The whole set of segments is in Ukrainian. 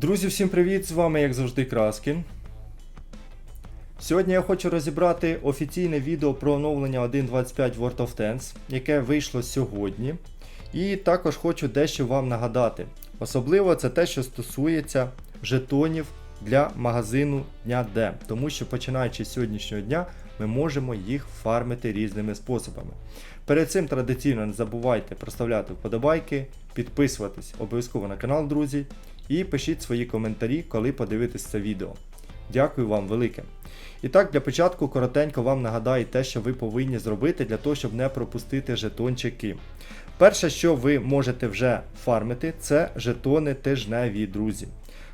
Друзі, всім привіт! З вами, як завжди, Краскін. Сьогодні я хочу розібрати офіційне відео про оновлення 1.25 World of Tanks, яке вийшло сьогодні. І також хочу дещо вам нагадати. Особливо це те, що стосується жетонів для магазину Дня Д, тому що починаючи з сьогоднішнього дня ми можемо їх фармити різними способами. Перед цим традиційно не забувайте проставляти вподобайки, підписуватись обов'язково на канал, друзі, і пишіть свої коментарі, коли подивитесь це відео. Дякую вам велике. І так, для початку коротенько вам нагадаю те, що ви повинні зробити для того, щоб не пропустити жетончики. Перше, що ви можете вже фармити, це жетони тижневі, друзі.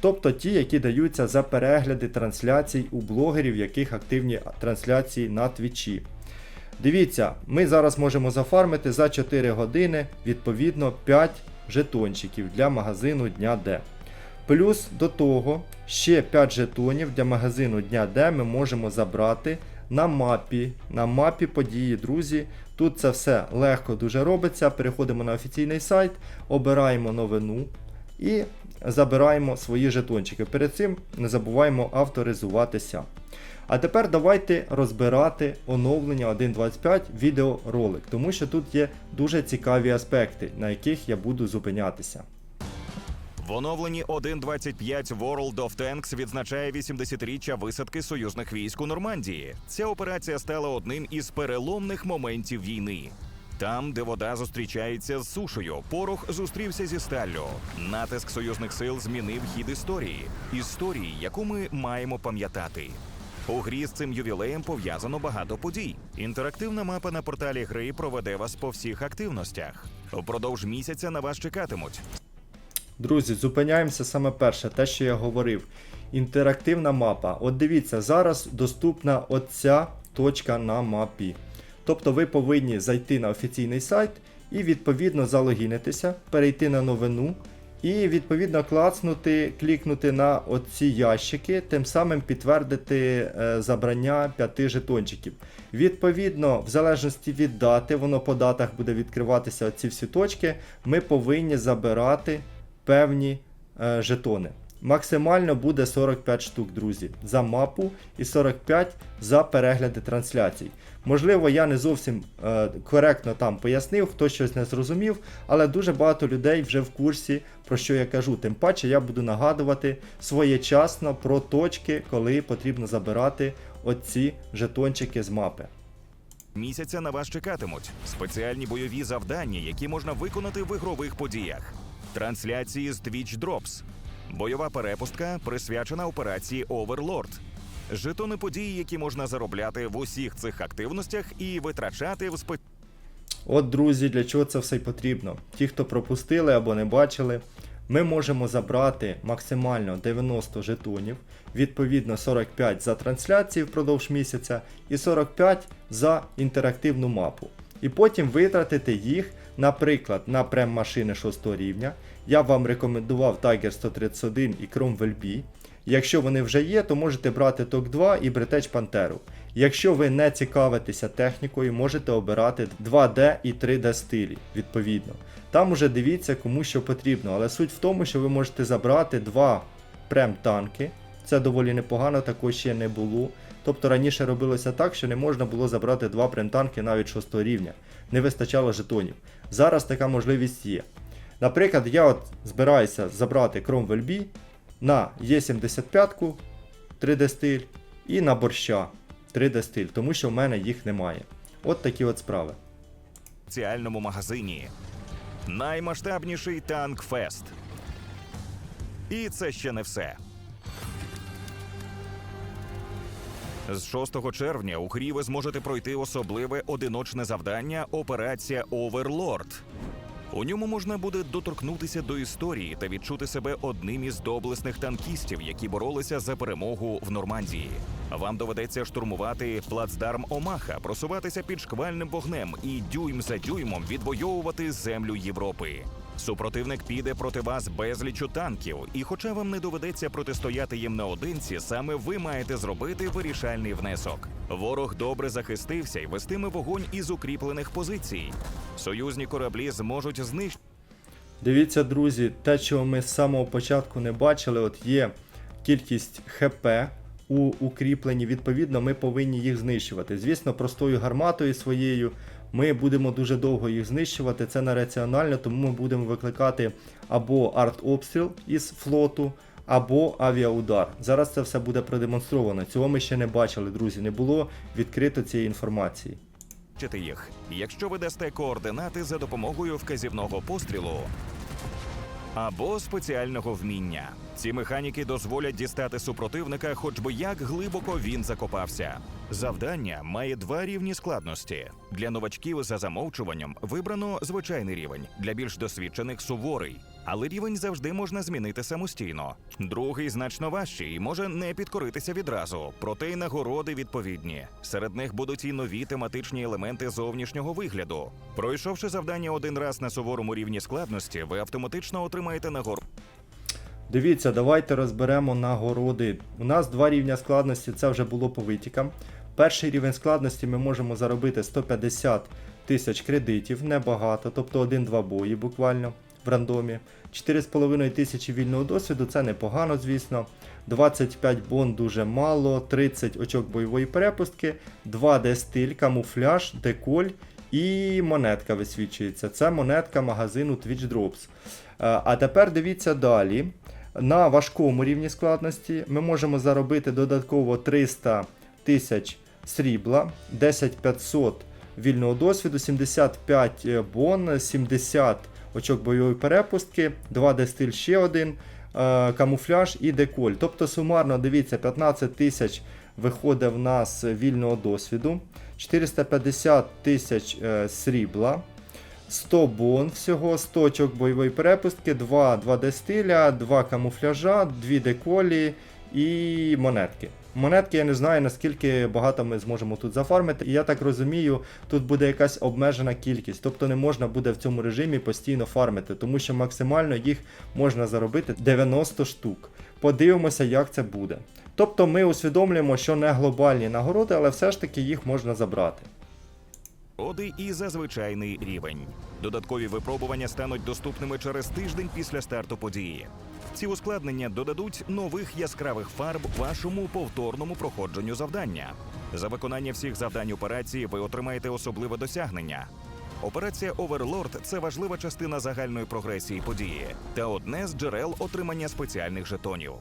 Тобто ті, які даються за перегляди трансляцій у блогерів, яких активні трансляції на твічі. Дивіться, ми зараз можемо зафармити за 4 години відповідно 5 жетончиків для магазину Дня Д. Плюс до того ще 5 жетонів для магазину Дня Д ми можемо забрати на мапі. На мапі події, друзі. Тут це все легко дуже робиться. Переходимо на офіційний сайт, обираємо новину і забираємо свої жетончики. Перед цим не забуваємо авторизуватися. А тепер давайте розбирати оновлення 1.25 відеоролик, тому що тут є дуже цікаві аспекти, на яких я буду зупинятися. В оновленні 1.25 World of Tanks відзначає 80-річчя висадки союзних військ у Нормандії. Ця операція стала одним із переломних моментів війни. Там, де вода зустрічається з сушею, порох зустрівся зі сталлю. Натиск союзних сил змінив хід історії, історії, яку ми маємо пам'ятати. У грі з цим ювілеєм пов'язано багато подій. Інтерактивна мапа на порталі гри проведе вас по всіх активностях. Упродовж місяця на вас чекатимуть Друзі, зупиняємося саме перше, те, що я говорив. Інтерактивна мапа. От дивіться, зараз доступна оця точка на мапі. Тобто ви повинні зайти на офіційний сайт і відповідно залогінитися, перейти на новину і відповідно клацнути, клікнути на оці ящики, тим самим підтвердити е, забрання 5 жетончиків. Відповідно, в залежності від дати, воно по датах буде відкриватися оці всі точки, ми повинні забирати певні е, жетони. Максимально буде 45 штук, друзі, за мапу і 45 за перегляди трансляцій. Можливо, я не зовсім е, коректно там пояснив, хто щось не зрозумів, але дуже багато людей вже в курсі, про що я кажу. Тим паче я буду нагадувати своєчасно про точки, коли потрібно забирати оці жетончики з мапи. Місяця на вас чекатимуть спеціальні бойові завдання, які можна виконати в ігрових подіях. Трансляції з Twitch Drops. Бойова перепустка присвячена операції Overlord. Жетони події, які можна заробляти в усіх цих активностях і витрачати в спе... От, друзі, для чого це все потрібно? Ті, хто пропустили або не бачили, ми можемо забрати максимально 90 жетонів, відповідно 45 за трансляції впродовж місяця і 45 за інтерактивну мапу. І потім витратити їх, наприклад, на прем-машини 6 рівня. Я вам рекомендував Tiger 131 і Chrome VLB. Якщо вони вже є, то можете брати TOC 2 і Бретеч Пантеру. Якщо ви не цікавитеся технікою, можете обирати 2D і 3D стилі, відповідно. Там уже дивіться, кому що потрібно, але суть в тому, що ви можете забрати два прем-танки. Це доволі непогано, такого ще не було. Тобто раніше робилося так, що не можна було забрати два прем-танки навіть 6 рівня. Не вистачало жетонів. Зараз така можливість є. Наприклад, я от збираюся забрати Chrome VLB на Е75 3D стиль і на борща 3D стиль, тому що в мене їх немає. От такі от справи. спеціальному магазині. Наймасштабніший танк Фест. І це ще не все. З 6 червня у грі ви зможете пройти особливе одиночне завдання Операція Оверлорд. У ньому можна буде доторкнутися до історії та відчути себе одним із доблесних танкістів, які боролися за перемогу в Нормандії. Вам доведеться штурмувати плацдарм Омаха, просуватися під шквальним вогнем і дюйм за дюймом відвоювати землю Європи. Супротивник піде проти вас безлічу танків, і хоча вам не доведеться протистояти їм наодинці, саме ви маєте зробити вирішальний внесок. Ворог добре захистився і вестиме вогонь із укріплених позицій. Союзні кораблі зможуть знищити. Дивіться, друзі, те, чого ми з самого початку не бачили, от є кількість ХП у укріпленні, відповідно, ми повинні їх знищувати. Звісно, простою гарматою своєю ми будемо дуже довго їх знищувати. Це нераціонально, тому ми будемо викликати або артобстріл із флоту, або авіаудар. Зараз це все буде продемонстровано. Цього ми ще не бачили, друзі. Не було відкрито цієї інформації. Бачите їх, якщо ви дасте координати за допомогою вказівного пострілу або спеціального вміння. Ці механіки дозволять дістати супротивника, хоч би як глибоко він закопався. Завдання має два рівні складності. Для новачків за замовчуванням вибрано звичайний рівень, для більш досвідчених суворий. Але рівень завжди можна змінити самостійно. Другий значно важчий і може не підкоритися відразу, проте й нагороди відповідні. Серед них будуть і нові тематичні елементи зовнішнього вигляду. Пройшовши завдання один раз на суворому рівні складності, ви автоматично отримаєте нагороду. Дивіться, давайте розберемо нагороди. У нас два рівня складності, це вже було по витікам. Перший рівень складності ми можемо заробити 150 тисяч кредитів, небагато, тобто 1-2 бої буквально в рандомі. 4,5 тисячі вільного досвіду, це непогано, звісно. 25 бон дуже мало, 30 очок бойової перепустки, 2D стиль, камуфляж, деколь і монетка висвічується. Це монетка магазину Twitch Drops. Е, А тепер дивіться далі. На важкому рівні складності ми можемо заробити додатково 300 тисяч срібла, 10 500 вільного досвіду, 75 бон, 70 очок бойової перепустки, 2D стиль ще один, е, камуфляж і деколь. Тобто сумарно, дивіться, 15 тисяч виходить в нас вільного досвіду, 450 тисяч е, срібла. 100 бон всього, 100 очок бойової перепустки, 2 2D стиля, 2 камуфляжа, 2 деколі і монетки. Монетки я не знаю наскільки багато ми зможемо тут зафармити. І я так розумію, тут буде якась обмежена кількість, тобто не можна буде в цьому режимі постійно фармити, тому що максимально їх можна заробити 90 штук. Подивимося, як це буде. Тобто ми усвідомлюємо, що не глобальні нагороди, але все ж таки їх можна забрати. Оди і за звичайний рівень. Додаткові випробування стануть доступними через тиждень після старту події. Ці ускладнення додадуть нових яскравих фарб вашому повторному проходженню завдання. За виконання всіх завдань операції ви отримаєте особливе досягнення. Операція Оверлорд це важлива частина загальної прогресії події та одне з джерел отримання спеціальних жетонів.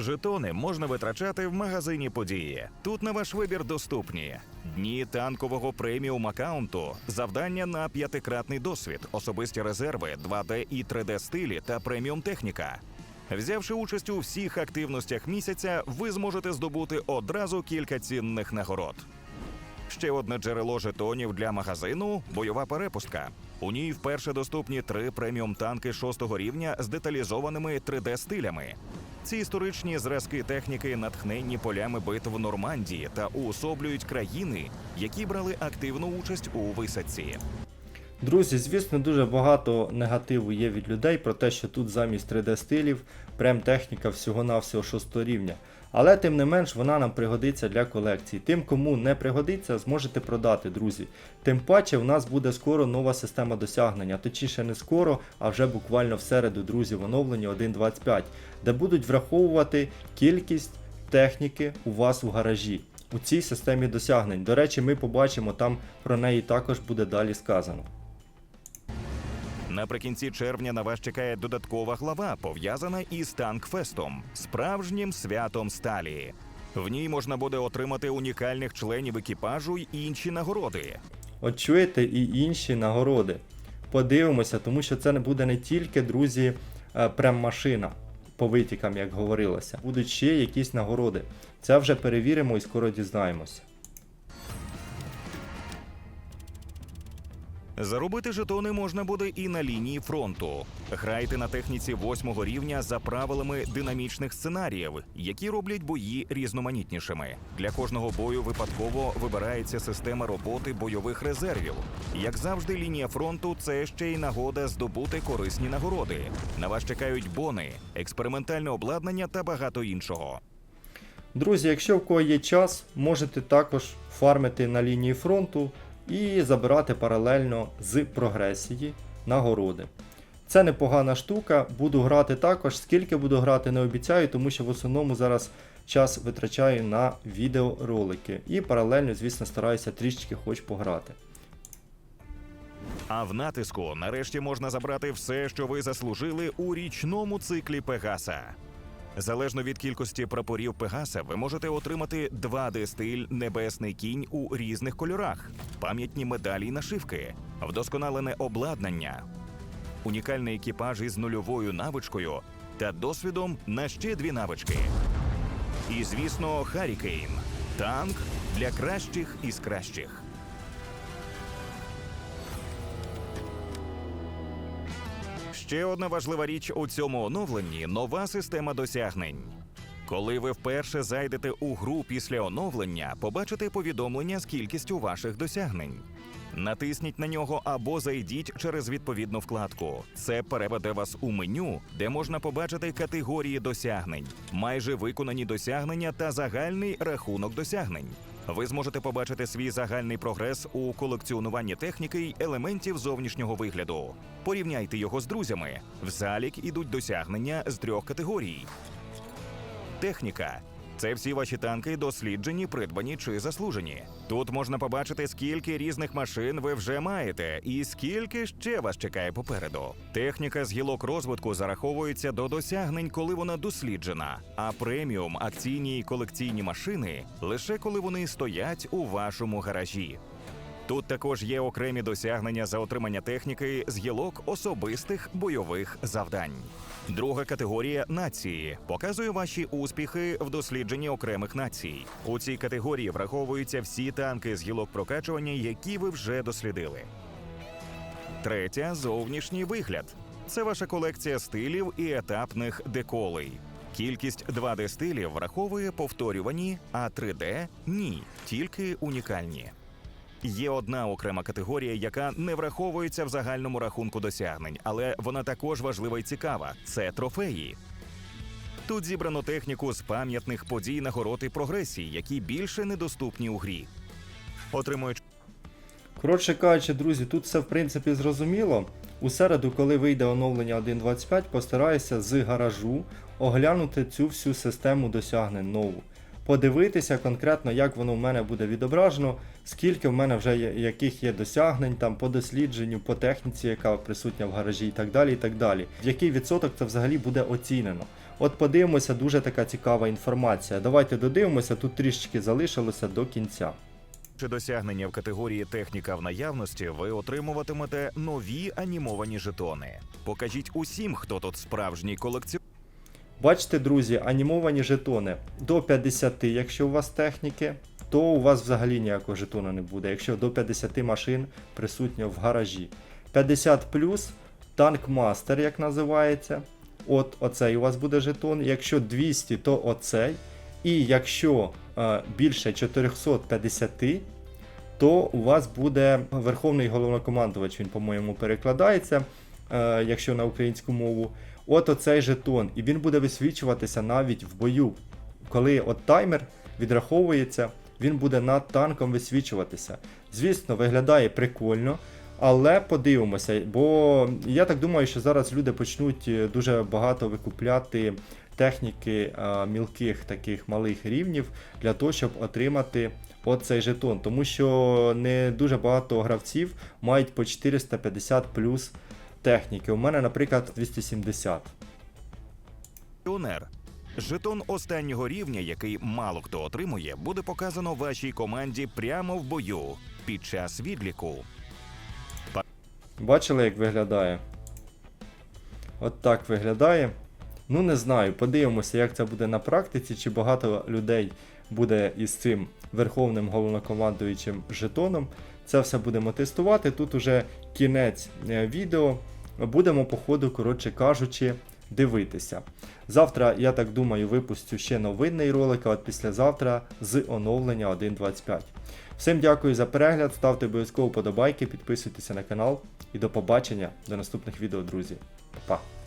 Жетони можна витрачати в магазині події. Тут на ваш вибір доступні дні танкового преміум аккаунту, завдання на п'ятикратний досвід, особисті резерви, 2D і 3D стилі та преміум техніка. Взявши участь у всіх активностях місяця, ви зможете здобути одразу кілька цінних нагород. Ще одне джерело жетонів для магазину бойова перепустка. У ній вперше доступні три преміум танки шостого рівня з деталізованими 3D стилями. Ці історичні зразки техніки натхненні полями битв Нормандії та уособлюють країни, які брали активну участь у висадці. Друзі, звісно, дуже багато негативу є від людей про те, що тут замість 3D стилів прем техніка всього-навсього 6 рівня. Але тим не менш вона нам пригодиться для колекції. Тим, кому не пригодиться, зможете продати, друзі. Тим паче, в нас буде скоро нова система досягнення, точніше не скоро, а вже буквально в середу, друзі, в оновленні 1.25, де будуть враховувати кількість техніки у вас у гаражі. У цій системі досягнень. До речі, ми побачимо, там про неї також буде далі сказано. Наприкінці червня на вас чекає додаткова глава, пов'язана із Танкфестом, справжнім святом сталі. В ній можна буде отримати унікальних членів екіпажу й інші нагороди. От чуєте і інші нагороди. Подивимося, тому що це не буде не тільки, друзі, е, прем-машина по витікам, як говорилося. Будуть ще якісь нагороди. Це вже перевіримо і скоро дізнаємося. Заробити жетони можна буде і на лінії фронту. Грайте на техніці восьмого рівня за правилами динамічних сценаріїв, які роблять бої різноманітнішими. Для кожного бою випадково вибирається система роботи бойових резервів. Як завжди, лінія фронту це ще й нагода здобути корисні нагороди. На вас чекають бони, експериментальне обладнання та багато іншого. Друзі, якщо в кого є час, можете також фармити на лінії фронту і забирати паралельно з прогресії нагороди. Це непогана штука, буду грати також. Скільки буду грати, не обіцяю, тому що в основному зараз час витрачаю на відеоролики. І паралельно, звісно, стараюся трішечки хоч пограти. А в натиску нарешті можна забрати все, що ви заслужили у річному циклі Пегаса. Залежно від кількості прапорів Пегаса, ви можете отримати 2D-стиль Небесний кінь у різних кольорах, пам'ятні медалі й нашивки, вдосконалене обладнання, унікальний екіпаж із нульовою навичкою та досвідом на ще дві навички. І, звісно, Харікейн танк для кращих із кращих. Ще одна важлива річ у цьому оновленні нова система досягнень. Коли ви вперше зайдете у гру після оновлення, побачите повідомлення з кількістю ваших досягнень. Натисніть на нього або зайдіть через відповідну вкладку. Це переведе вас у меню, де можна побачити категорії досягнень, майже виконані досягнення та загальний рахунок досягнень. Ви зможете побачити свій загальний прогрес у колекціонуванні техніки й елементів зовнішнього вигляду. Порівняйте його з друзями. В залік ідуть досягнення з трьох категорій: техніка. Це всі ваші танки досліджені, придбані чи заслужені. Тут можна побачити, скільки різних машин ви вже маєте, і скільки ще вас чекає попереду. Техніка з гілок розвитку зараховується до досягнень, коли вона досліджена, а преміум акційні і колекційні машини лише коли вони стоять у вашому гаражі. Тут також є окремі досягнення за отримання техніки з гілок особистих бойових завдань. Друга категорія нації показує ваші успіхи в дослідженні окремих націй. У цій категорії враховуються всі танки з гілок прокачування, які ви вже дослідили. Третя зовнішній вигляд. Це ваша колекція стилів і етапних деколей. Кількість 2D стилів враховує повторювані, а 3D – ні, тільки унікальні. Є одна окрема категорія, яка не враховується в загальному рахунку досягнень, але вона також важлива і цікава це трофеї. Тут зібрано техніку з пам'ятних подій, нагород і прогресій, які більше недоступні у грі. Отримуючи Коротше кажучи, друзі, тут все в принципі зрозуміло. У середу, коли вийде оновлення 1.25, постараюся з гаражу оглянути цю всю систему досягнень нову. Подивитися конкретно, як воно в мене буде відображено, скільки в мене вже є, яких є досягнень там по дослідженню, по техніці, яка присутня в гаражі, і так далі. і так далі. В який відсоток це взагалі буде оцінено. От подивимося, дуже така цікава інформація. Давайте додивимося, тут трішечки залишилося до кінця. Чи досягнення в категорії техніка в наявності, ви отримуватимете нові анімовані жетони. Покажіть усім, хто тут справжній колекціонер. Бачите, друзі, анімовані жетони до 50, якщо у вас техніки, то у вас взагалі ніякого жетону не буде, якщо до 50 машин присутньо в гаражі. 50 плюс танк мастер, як називається. От оцей у вас буде жетон. Якщо 200, то оцей. І якщо е, більше 450, то у вас буде верховний головнокомандувач, він, по-моєму, перекладається, якщо на українську мову. От оцей жетон, і він буде висвічуватися навіть в бою. Коли от таймер відраховується, він буде над танком висвічуватися. Звісно, виглядає прикольно, але подивимося, бо я так думаю, що зараз люди почнуть е, дуже багато викупляти техніки а, мілких таких малих рівнів для того, щоб отримати оцей жетон. Тому що не дуже багато гравців мають по 450 плюс техніки. У мене, наприклад, 270. Жетон останнього рівня, який мало хто отримує, буде показано вашій команді прямо в бою під час відліку. Бачили, як виглядає? От так виглядає. Ну, не знаю, подивимося, як це буде на практиці, чи багато людей буде із цим верховним головнокомандуючим жетоном. Це все будемо тестувати. Тут уже кінець е, відео. Будемо, по ходу, коротше кажучи, дивитися. Завтра, я так думаю, випустю ще новинний ролик, а от післязавтра з оновлення 1.25. Всім дякую за перегляд, ставте обов'язково подобайки, підписуйтеся на канал і до побачення до наступних відео, друзі. Па-па!